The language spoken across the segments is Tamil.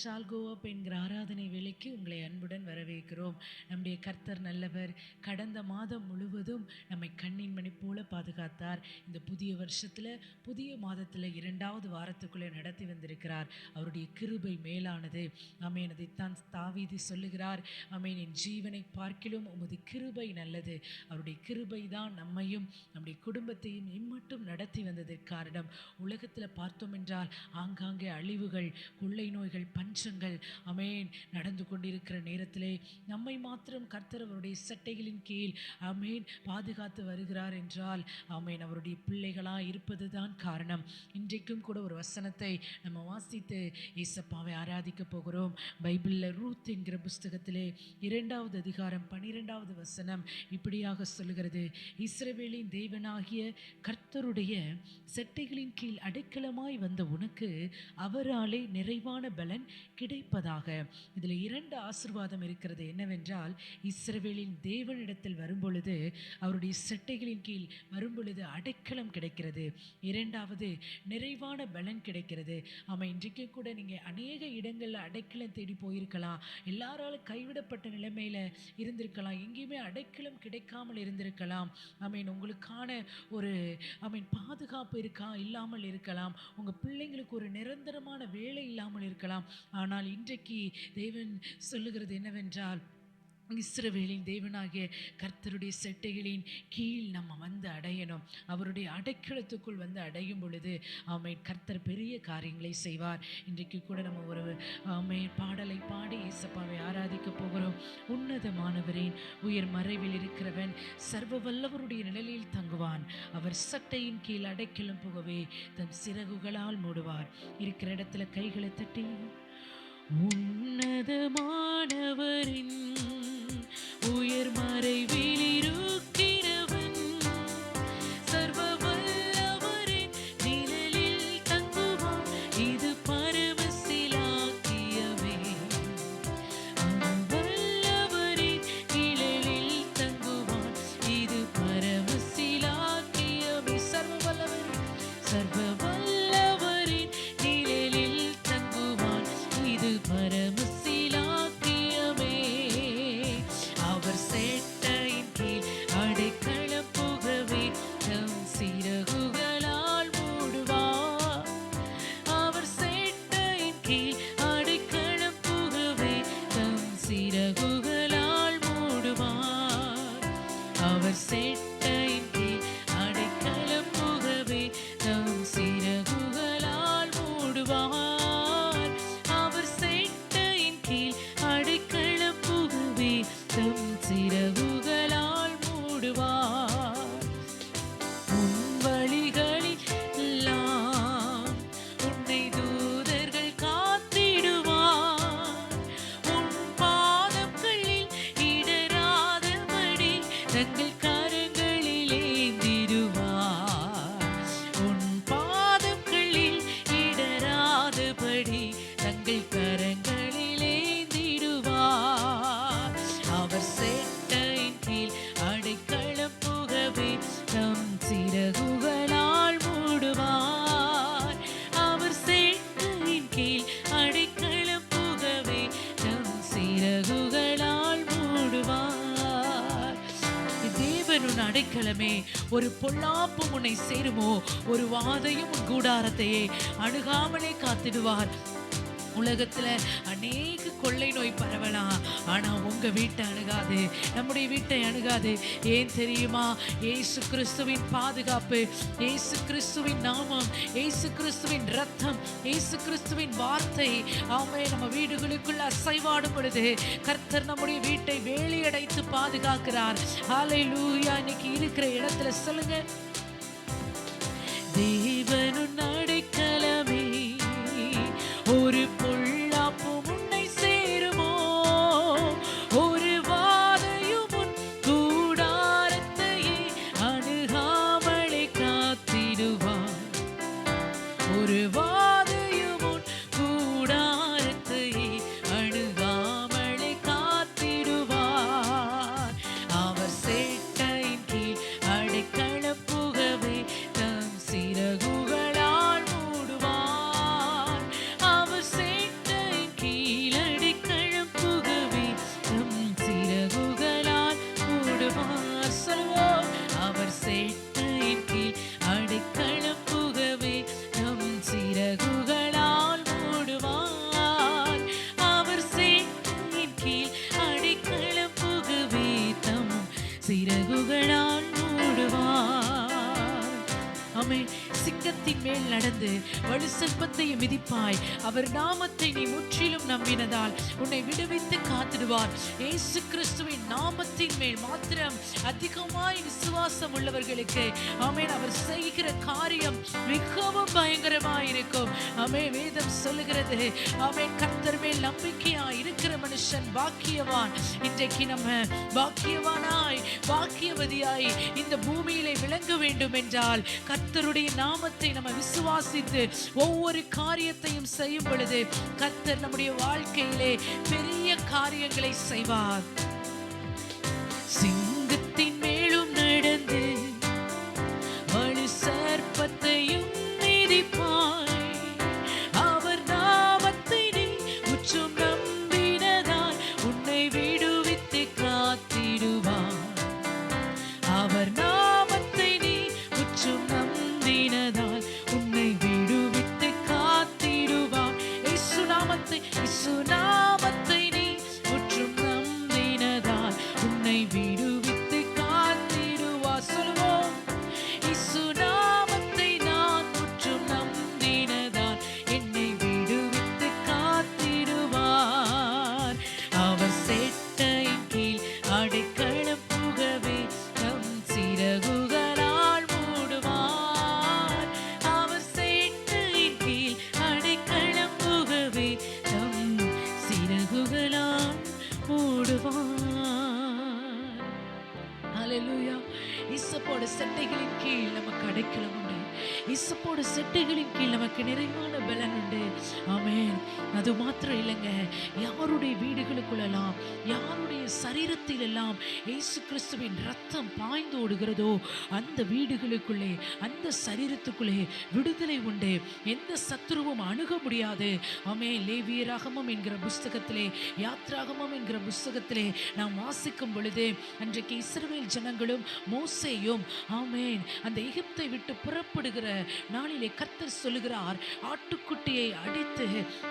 ஷால் கோ அப் என்கிற ஆராதனை வேலைக்கு உங்களை அன்புடன் வரவேற்கிறோம். நம்முடைய கர்த்தர் நல்லவர் கடந்த மாதம் முழுவதும் நம்மை கண்ணின் மணி போல பாதுகாத்தார். இந்த புதிய வருஷத்தில் புதிய மாதத்தில் இரண்டாவது வாரத்துக்குள்ளே நடத்தி வந்திருக்கிறார். அவருடைய கிருபை மேலானது. அமேன் அதைத்தான் தாவீதி சொல்லுகிறார். அமேன் என் ஜீவனை பார்க்கிலும் உமது கிருபை நல்லது. அவருடைய கிருபை தான் நம்மையும் நம்முடைய குடும்பத்தையும் இம்மட்டும் நடத்தி வந்ததற்கு காரணம். உலகத்தில் பார்த்தோம் என்றால் ஆங்காங்கே அழிவுகள் கொள்ளை நோய்கள் பஞ்சங்கள் அமேன் நடந்து கொண்டிருக்கிற நேரத்திலே நம்மை மாத்திரம் கர்த்தர் அவருடைய சட்டைகளின் கீழ் அமேன் பாதுகாத்து வருகிறார் என்றால் அமேன் அவருடைய பிள்ளைகளாக இருப்பது தான் காரணம். இன்றைக்கும் கூட ஒரு வசனத்தை நம்ம வாசித்து ஈசப்பாவை ஆராதிக்க போகிறோம். பைபிளில் ரூத் என்கிற புஸ்தகத்திலே இரண்டாவது அதிகாரம் பனிரெண்டாவது வசனம் இப்படியாக சொல்லுகிறது. இஸ்ரவேலின் தேவனாகிய கர்த்தருடைய சட்டைகளின் கீழ் அடைக்கலமாய் வந்த உனக்கு அவராலே நிறைவான பலன் கிடைப்பதாக. இதில் இரண்டு ஆசிர்வாதம் இருக்கிறது என்னவென்றால் இஸ்ரவேலின் தேவனிடத்தில் வரும்பொழுது அவருடைய சட்டைகளின் கீழ் வரும்பொழுது அடைக்கலம் கிடைக்கிறது. இரண்டாவது நிறைவான பலன் கிடைக்கிறது. ஆமாம் இன்றைக்கு கூட நீங்கள் அநேக இடங்களில் அடைக்கலம் தேடி போயிருக்கலாம். எல்லாராலும் கைவிடப்பட்ட நிலைமையில் இருந்திருக்கலாம். எங்கேயுமே அடைக்கலம் கிடைக்காமல் இருந்திருக்கலாம். ஐ மீன் உங்களுக்கான ஒரு ஐ மீன் பாதுகாப்பு இருக்கா? இல்லாமல் இருக்கலாம். உங்கள் பிள்ளைங்களுக்கு ஒரு நிரந்தரமான வேலை இல்லாமல் இருக்கலாம். ஆனால் இன்றைக்கு தேவன் சொல்லுகிறது என்னவென்றால் இஸ்ரவேலின் தேவனாகிய கர்த்தருடைய செட்டைகளின் கீழ் நம்ம வந்து அடையணும். அவருடைய அடைக்கலத்துக்குள் வந்து அடையும் பொழுது ஆமை கர்த்தர் பெரிய காரியங்களை செய்வார். இன்றைக்கு கூட நம்ம ஒரு ஆமை பாடலை பாடி இயேசப்பாவை ஆராதிக்க போகிறோம். உன்னதமானவரின் உயர் மறைவில் இருக்கிறவன் சர்வ வல்லவருடைய நிழலில் தங்குவான். அவர் சட்டையின் கீழ் அடைக்கலம் புகவே தன் சிறகுகளால் மூடுவார். இருக்கிற இடத்துல கைகளை தட்டி உன்னதமானவரின் உயர் மறைவில் இருக்கிறவன் தேவன் ஒரு பொல்லாப்பு உன்னை சேருமோ? ஒரு வாதையும் உன் கூடாரத்தையே அணுகாமலே காத்திடுவார். உலகத்தில் அநேக கொள்ளை நோய் பரவலாம் ஆனா உங்க வீட்டை அணுகாது. நம்முடைய வீட்டை அணுகாது. ஏன் தெரியுமா? ஏசு கிறிஸ்துவின் பாதுகாப்பு ஏசு கிறிஸ்துவின் நாமம் ஏசு கிறிஸ்துவின் ரத்தம் ஏசு கிறிஸ்துவின் வார்த்தை. ஆமே நம்ம வீடுகளுக்குள்ள அசைவாடும் பொழுது கர்த்தர் நம்முடைய வீட்டை வேலியடைத்து பாதுகாக்கிறார். ஆலை லூயா இன்னைக்கு இருக்கிற இடத்துல சொல்லுங்க. தேவனு மேல் வலு சர்ப்பத்தையும் மிதிப்பாய். அவர் நாமத்தை நீ முற்றிலும் நம்பினதால் உன்னை விடுவித்து காத்திடுவார். ஏசு கிறிஸ்துவின் நாமத்தின் மேல் மாத்திரம் அதிகமாய் விசுவாசம் உள்ளவர்களுக்கு ஆமென் அவர் செய்கிற காரியம் மிகவும் பயங்கரமாய் இருக்கும். ஆமே வேதம் சொல்லுகிறது ஆமென் கர்த்தர் மேல் நம்பிக்கையா இருக்கிற மனுஷன் பாக்கியவான். இன்றைக்கு நம்ம பாக்கியவானாய் பாக்கியவதியாய் இந்த பூமியிலே விளங்க வேண்டும் என்றால் கர்த்தருடைய நாமத்தை நம்ம விசுவாசித்து ஒவ்வொரு காரியத்தையும் செய்யும் பொழுது கர்த்தர் நம்முடைய வாழ்க்கையிலே பெரிய காரியங்களை செய்வார். See. ஹalleluya இசப்போட சட்டைகளின் கீழ் நம்ம அடைக்கலம் உண்டு. இசப்போட செட்டைகளின் கீழ் நமக்கு நிறைவான பலன் உண்டு. ஆமேன். அது மாத்திரம் இல்லைங்க. யாருடைய வீடுகளுக்குள்ளெல்லாம் யாருடைய சரீரத்தில் எல்லாம் இயேசு கிறிஸ்துவின் ரத்தம் பாய்ந்து ஓடுகிறதோ அந்த வீடுகளுக்குள்ளே அந்த சரீரத்துக்குள்ளே விடுதலை உண்டு. எந்த சத்துருவும் அணுக முடியாது. ஆமே லேவியராகமம் என்கிற புஸ்தகத்திலே யாத்ராகமம் என்கிற புஸ்தகத்திலே நாம் வாசிக்கும் பொழுது அன்றைக்கு இஸ்ரவேல் ஜனங்களும் மோசேயும் ஆமேன் அந்த எகிப்தை விட்டு புறப்பட்டு புறப்படுகிற நாளிலே கர்த்தர் சொல்லுகிறார் ஆட்டுக்குட்டியை அடித்து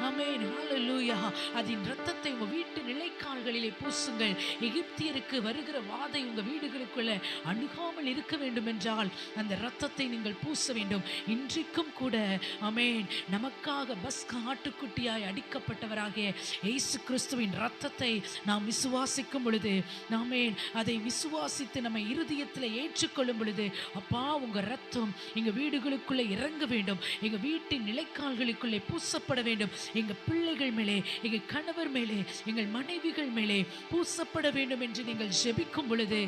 ஆமேன் ஹalleluya. அதன் இரத்தத்தை உங்கள் வீட்டு நிலைக்கால்களிலே பூசுங்கள். எகிப்தியருக்கு வருகிற வாதை உங்க வீடுகளுக்குள்ள அணுகாமல் இருக்க வேண்டும் என்றால் அந்த இரத்தத்தை நீங்கள் பூச வேண்டும். இன்றைக்கும் கூட அமேன் நமக்காக பஸ்க ஆட்டுக்குட்டியாய் அடிக்கப்பட்டவராகிய இயேசு கிறிஸ்துவின் இரத்தத்தை நாம் விசுவாசிக்கும் பொழுது நாமேன் அதை விசுவாசித்து நம்ம இருதயத்தில் ஏற்றுக்கொள்ளும் பொழுது அப்பா உங்க ரத்தம் எங்க வீடுகளுக்குள்ளே இறங்க வேண்டும். எங்கள் வீட்டின் நிலைக்கால்களுக்குள்ளே பூசப்பட வேண்டும். எங்கள் பிள்ளைகள் மேலே எங்கள் கணவர் மேலே எங்கள் மனைவிகள் மேலே பூசப்பட வேண்டும் என்று நீங்கள் ஜெபிக்கும் பொழுது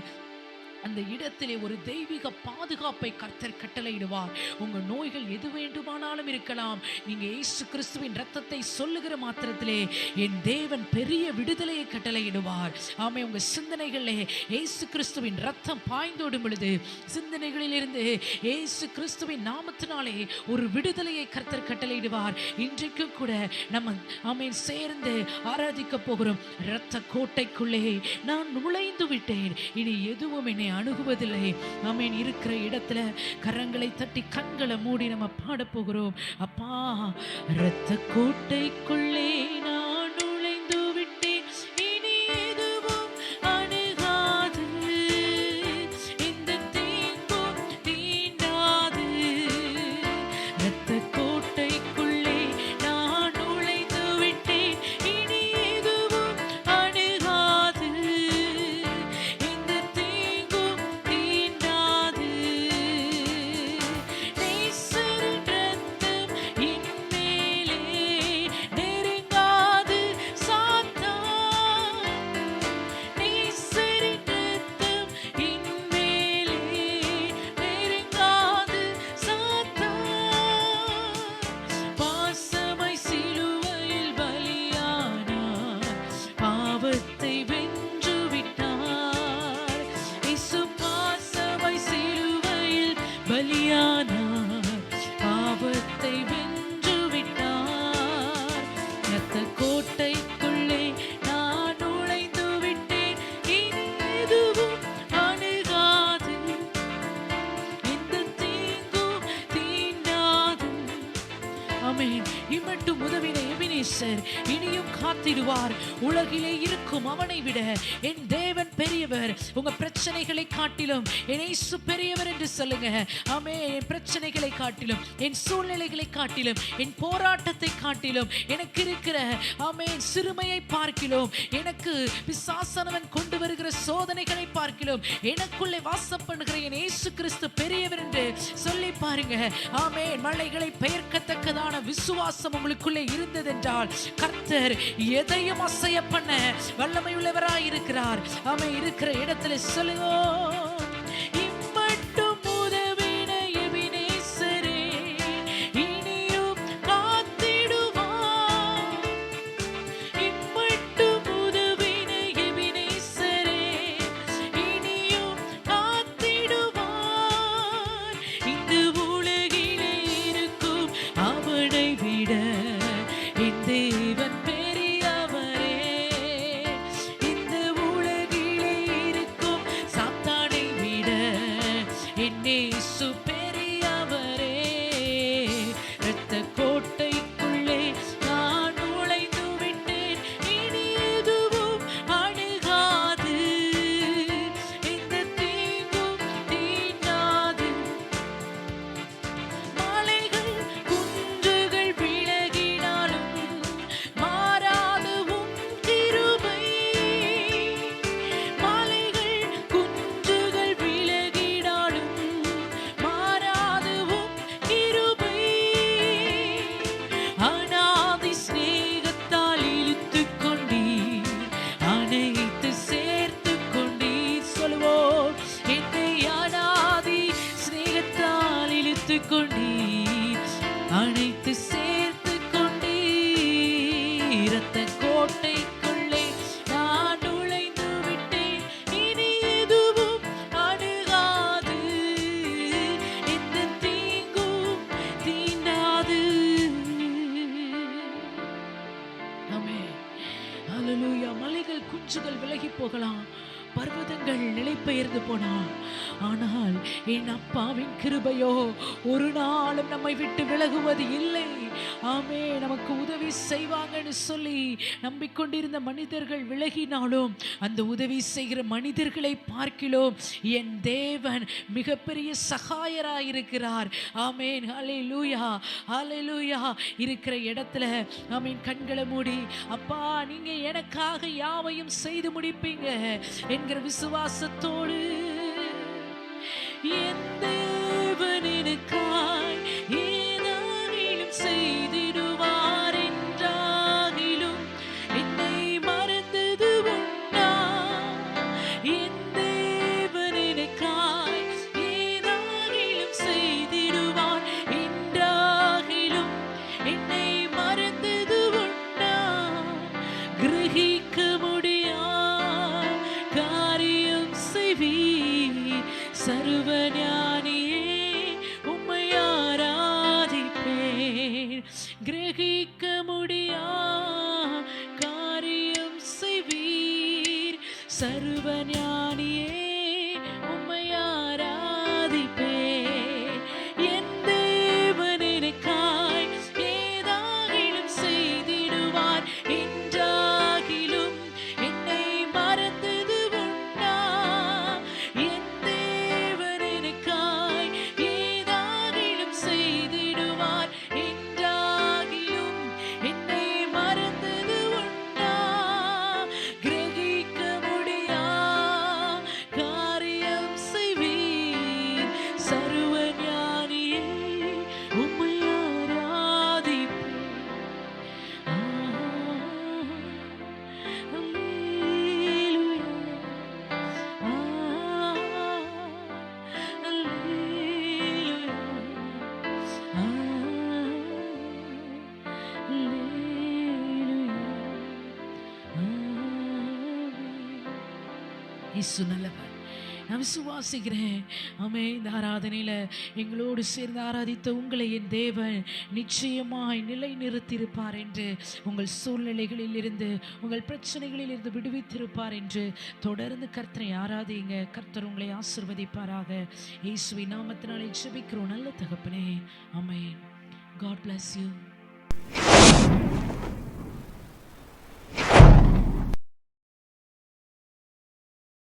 அந்த இடத்திலே ஒரு தெய்வீக பாதுகாப்பை கர்த்தர் கட்டளையிடுவார். உங்க நோய்கள் எது வேண்டுமானாலும் இருக்கலாம். நீங்க இயேசு கிறிஸ்துவின் ரத்தத்தை சொல்லுகிற மாத்திரத்திலே என் தேவன் பெரிய விடுதலையை கட்டளையிடுவார். ஆமே உங்க சிந்தனைகளிலே இயேசு கிறிஸ்துவின் ரத்தம் பாய்ந்தோடும் பொழுது சிந்தனைகளிலிருந்து இயேசு கிறிஸ்துவின் நாமத்தினாலே ஒரு விடுதலையை கர்த்தர் கட்டளையிடுவார். இன்றைக்கும் கூட நம்ம ஆமேன் சேர்ந்து ஆராதிக்க போகிறோம். இரத்த கோட்டைக்குள்ளே நான் நுழைந்து விட்டேன். இனி எதுவும் என்னை அணுகுவதில்லை. ஆமேன் இருக்கிற இடத்துல கரங்களை தட்டி கண்களை மூடி நம்ம பாடப்போகிறோம் அப்பா இரத்த கோட்டைக்குள்ளே நான் உயர்த்திடுவார் உலகிலே இருக்கும் அவனை விட என் தேவன் பெரியவர் உங்க பிரச்சனைகளை காட்டிலும் என் இயேசு பெரியவர் என்று சொல்லுங்க. ஆமே என் பிரச்சனைகளை காட்டிலும் என் சூழ்நிலைகளை காட்டிலும் என் போராட்டத்தை காட்டிலும் எனக்கு இருக்கிற ஆமே சிறுமையை பார்க்கிலும் எனக்கு பிசாசனவன் கொண்டு வருகிற சோதனைகளை பார்க்கிலும் எனக்குள்ளே வாசம் பண்ணுகிற என் இயேசு கிறிஸ்து பெரியவர் என்று சொல்லி பாருங்க. ஆமே மலைகளை பெயர்க்கத்தக்கதான விசுவாசம் உங்களுக்குள்ளே இருந்ததென்றால் கர்த்தர் எதையும் அசைய பண்ண வல்லமை உள்ளவராய் இருக்கிறார் ஆமே இரு இடத்துல சொல்லுங்க இம்மட்டும் போகலாம். பர்வதங்கள் நிலை பெயர்ந்து ஆனால் என் அப்பாவின் கிருபையோ ஒரு நாளும் நம்மை விட்டு விலகுவது இல்லை. ஆமே நமக்கு உதவி செய்வாங்கன்னு சொல்லி நம்பிக்கொண்டிருந்த மனிதர்கள் விலகினாலும் அந்த உதவி செய்கிற மனிதர்களை பார்க்கிலோம் என் தேவன் மிகப்பெரிய சகாயராயிருக்கிறார். ஆமேன் ஹலே லூயா ஹலே லூயா இருக்கிற இடத்துல ஆமீன் கண்களை மூடி அப்பா நீங்கள் எனக்காக யாவையும் செய்து முடிப்பீங்க என்கிற விசுவாசத்தோடு என் தேவன் இயேசு நல்லவர். நான் விசுவாசிக்கிறேன். ஆமே இந்த ஆராதனையில் எங்களோடு சேர்ந்து ஆராதித்த உங்களை என் தேவன் நிச்சயமாய் நிலை நிறுத்தியிருப்பார் என்று உங்கள் சூழ்நிலைகளில் இருந்து உங்கள் பிரச்சனைகளில் இருந்து விடுவித்திருப்பார் என்று தொடர்ந்து கர்த்தரை ஆராதிங்க. கர்த்தர் உங்களை ஆசிர்வதிப்பாராக. இயேசுவை நாமத்தினாலே ஜெபிக்கிறோம். நல்ல தகப்பனே. அமேன் காட் பிளஸ் யூ